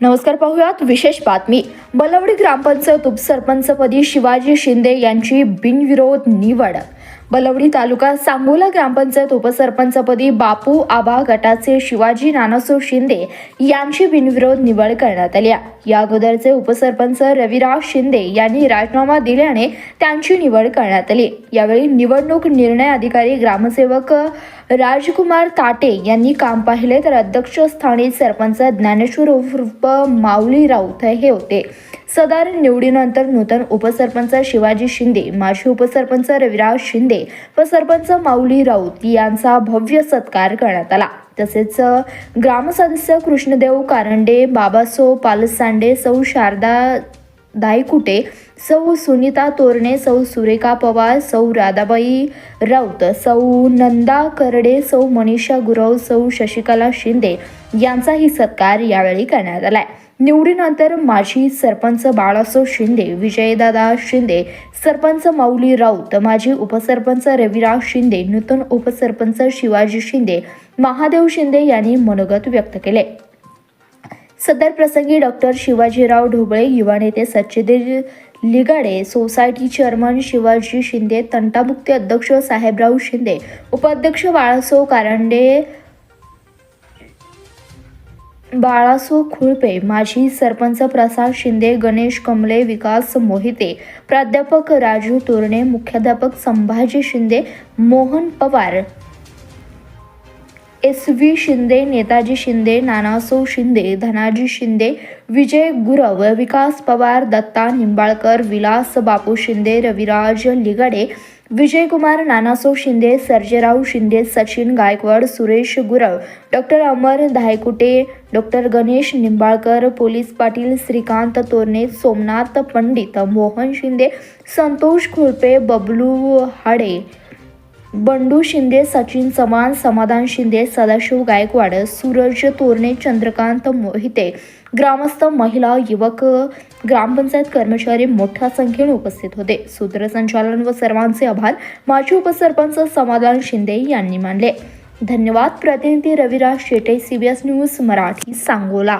नमस्कार पाहूयात विशेष बातमी. बलवडी ग्रामपंचायत उपसरपंचपदी शिवाजी शिंदे यांची बिनविरोध निवड. बलवडी तालुका सांगोला ग्रामपंचायत उपसरपंचपदी बापू आबा गटाचे शिवाजी नानासो शिंदे यांची बिनविरोध निवड करण्यात आली. या अगोदरचे उपसरपंच रविराज शिंदे यांनी राजीनामा दिल्याने त्यांची निवड करण्यात आली. यावेळी निवडणूक निर्णय अधिकारी ग्रामसेवक राजकुमार ताटे यांनी काम पाहिले तर अध्यक्षस्थानी सरपंच ज्ञानेश्वर उर्फ माऊली राऊत हे होते. सदर निवडीनंतर नूतन उपसरपंच शिवाजी शिंदे माजी उपसरपंच रविराज शिंदे व सरपंच माऊली राऊत यांचा भव्य सत्कार करण्यात आला. तसेच ग्रामसदस्य कृष्णदेव कारंडे बाबासो पालसांडे सौ शारदा दायकुटे सौ सुनीता तोरणे सौ सुरेखा पवार सौ राधाबाई राऊत सौ नंदा करडे सौ मनीषा गुरव सौ शशिकला शिंदे यांचाही सत्कार यावेळी करण्यात आलाय. निवडीनंतर माजी सरपंच बाळासो शिंदे विजयदादा शिंदे सरपंच माऊली राऊत माजी उपसरपंच रविराज शिंदे नूतन उपसरपंच शिवाजी शिंदे महादेव शिंदे यांनी मनोगत व्यक्त केले सदर प्रसंगी डॉक्टर शिवाजीराव ढोबळे युवा नेते सच्चिदेव लिगाडे सोसायटी चेअरमन शिवाजी शिंदे तंटामुक्ती अध्यक्ष साहेबराव शिंदे उपाध्यक्ष बाळासो कारंडे बाळासो खुळपे माजी सरपंच प्रसाद शिंदे गणेश कमले विकास मोहिते प्राध्यापक राजू तोरणे मुख्याध्यापक Sambhaji Shinde Mohan Pawar S V Shinde Netaji Shinde Nanaso Shinde Dhanaji Shinde Vijay Gurav Vikas Pawar Datta Nimbalkar Vilas Bapu Shinde Raviraj Ligade Vijaykumar Nanaso Shinde Sarjerao Shinde Sachin Gaikwad Suresh Gurav doctor Amar Dhaykute doctor Ganesh Nimbalkar police Patil Shrikant Torane Somnath Pandit Mohan Shinde Santosh Khulpe Bablu Hade Bandu Shinde Sachin Chavan समाधान शिंदे सदाशिव गायकवाड सूरज तोरणे चंद्रकांत मोहिते ग्रामस्थ महिला युवक ग्रामपंचायत कर्मचारी मोठ्या संख्येने उपस्थित होते. सूत्रसंचालन व सर्वांचे आभार. माजी उपसरपंच समाधान शिंदे यांनी मानले. धन्यवाद. प्रतिनिधी रविराज शेटे सीबीएस न्यूज मराठी सांगोला.